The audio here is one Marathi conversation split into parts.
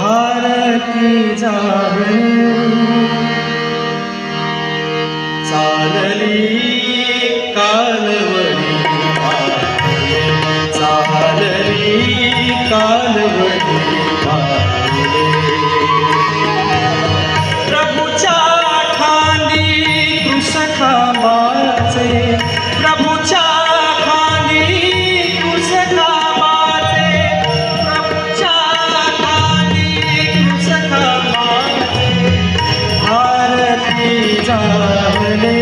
भारती जावे. चालली காவலே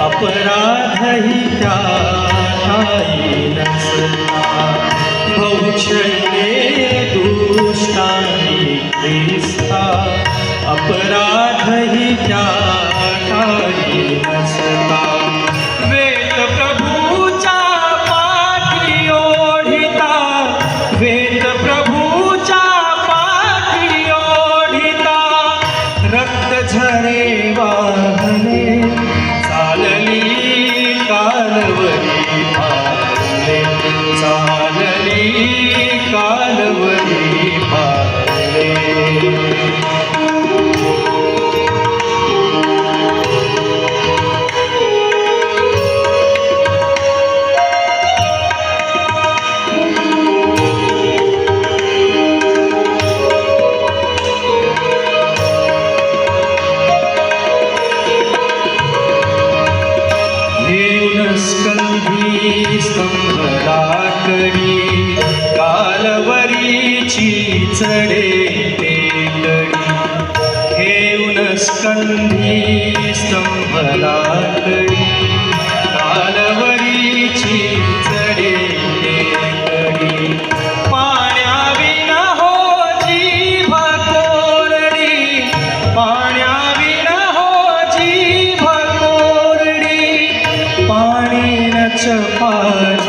अपराधही त्या नसला बहुक्षणे दुष्टानी अपराध ही त्या स्तंभलाकडी कालवरीची चढे तेतडी घेऊन स्कंधी स्तंभला পারে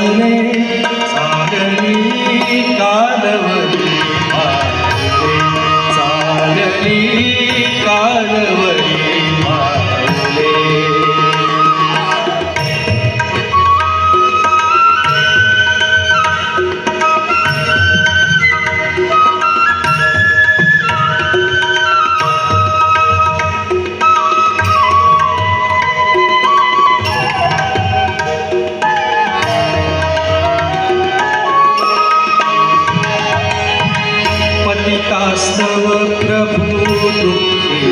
वास्तव प्रभु पृथ्वी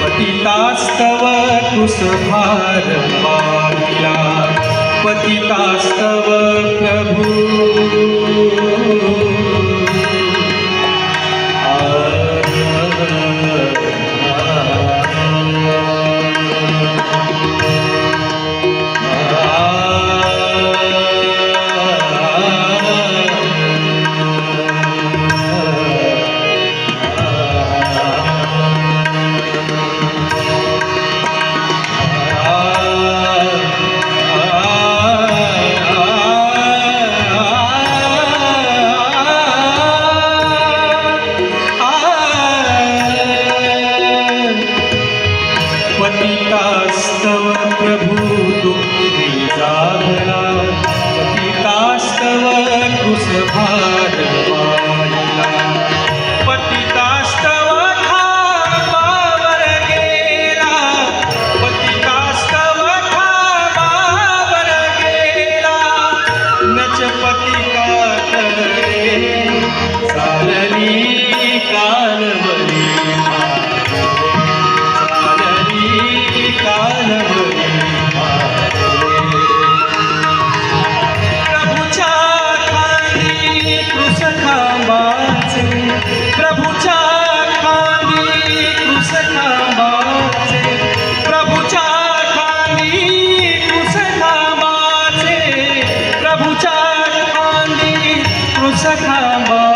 पतितास्तव कुसभार पाहिला पतितास्तव प्रभु। খারাপ